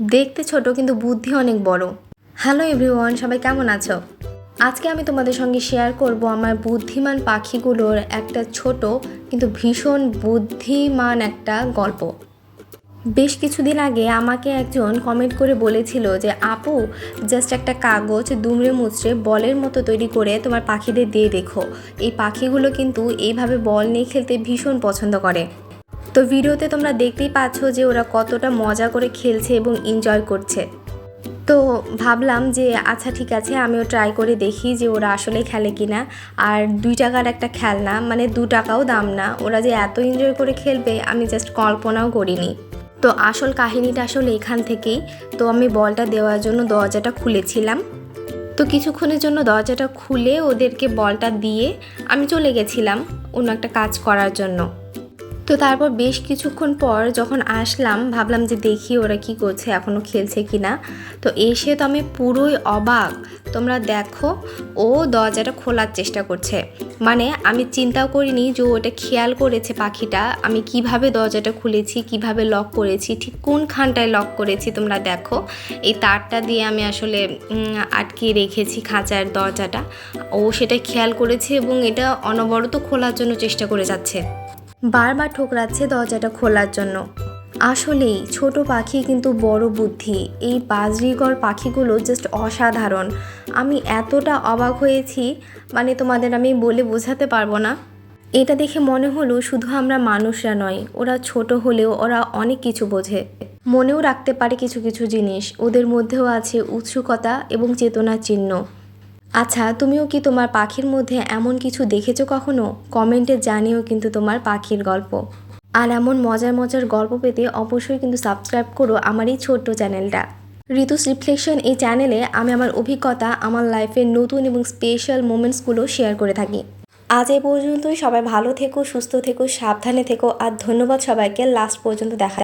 দেখতে ছোট, কিন্তু বুদ্ধি অনেক বড়। হ্যালো এভরিওয়ান সবাই কেমন আছো? আজকে আমি তোমাদের সঙ্গে শেয়ার করব আমার বুদ্ধিমান পাখিগুলোর একটা ছোট, কিন্তু ভীষণ বুদ্ধিমান একটা গল্প। বেশ কিছুদিন আগে আমাকে একজন কমেন্ট করে বলেছিল যে, আপু জাস্ট একটা কাগজ দুমড়ে মুচড়ে বলের মতো তৈরি করে তোমার পাখিদের দিয়ে দেখো। এই পাখিগুলো কিন্তু এইভাবে বল নিয়ে খেলতে ভীষণ পছন্দ করে। তো ভিডিওতে তোমরা দেখতেই পাচ্ছ যে ওরা কতটা মজা করে খেলছে এবং এনজয় করছে। তো ভাবলাম যে আচ্ছা ঠিক আছে, আমিও ট্রাই করে দেখি যে ওরা আসলে খেলে কিনা। আর দুই টাকার একটা খেলনা মানে দু টাকাও দাম না। ওরা যে এত এনজয় করে খেলবে, আমি জাস্ট কল্পনাও করিনি। তো আসল কাহিনীটা আসলে এখান থেকেই। তো আমি বলটা দেওয়ার জন্য দরজাটা খুলেছিলাম। তো কিছুক্ষণের জন্য দরজাটা খুলে ওদেরকে বলটা দিয়ে আমি চলে গেছিলাম অন্য একটা কাজ করার জন্য। তো তারপর বেশ কিছুক্ষণ পর যখন আসলাম, ভাবলাম যে দেখি ওরা কি করছে এখনও খেলছে কি না তো এসে তো আমি পুরোই অবাক। তোমরা দেখো, ও দরজাটা খোলার চেষ্টা করছে। মানে আমি চিন্তাও করিনি যে ওটা খেয়াল করেছে পাখিটা। আমি কীভাবে দরজাটা খুলেছি, কীভাবে লক করেছি, ঠিক কোনখানটায় লক করেছি তোমরা দেখো। এই তারটা দিয়ে আমি আসলে আটকে রেখেছি খাঁচার দরজাটা। ও সেটা খেয়াল করেছে এবং এটা অনবরত খোলার জন্য চেষ্টা করে যাচ্ছে। বারবার ঠোকরাচ্ছে দরজাটা খোলার জন্য। আসলেই ছোট পাখি কিন্তু বড় বুদ্ধি। এই বাজরিগর পাখিগুলো জাস্ট অসাধারণ। আমি এতটা অবাক হয়েছি মানে তোমাদের আমি বলে বোঝাতে পারব না। এটা দেখে মনে হলো শুধু আমরা মানুষরা নয়, ওরা ছোট হলেও ওরা অনেক কিছু বোঝে। মনেও রাখতে পারে কিছু কিছু জিনিস। ওদের মধ্যেও আছে উৎসুকতা এবং চেতনার চিহ্ন। আচ্ছা তুমিও কি তোমার পাখির মধ্যে এমন কিছু দেখেছ কখনো? কমেন্টে জানিও কিন্তু তোমার পাখির গল্প। আর এমন মজার মজার গল্প পেতে অবশ্যই কিন্তু সাবস্ক্রাইব করো আমার এই ছোট্ট চ্যানেলটা। ঋতুস রিফ্লেকশন এই চ্যানেলে আমি আমার অভিজ্ঞতা, আমার লাইফের নতুন এবং স্পেশাল মোমেন্টসগুলো শেয়ার করে থাকি। আজ এ পর্যন্তই। সবাই ভালো থেকো, সুস্থ থেকো, সাবধানে থেকো। আর ধন্যবাদ সবাইকে। লাস্ট পর্যন্ত দেখা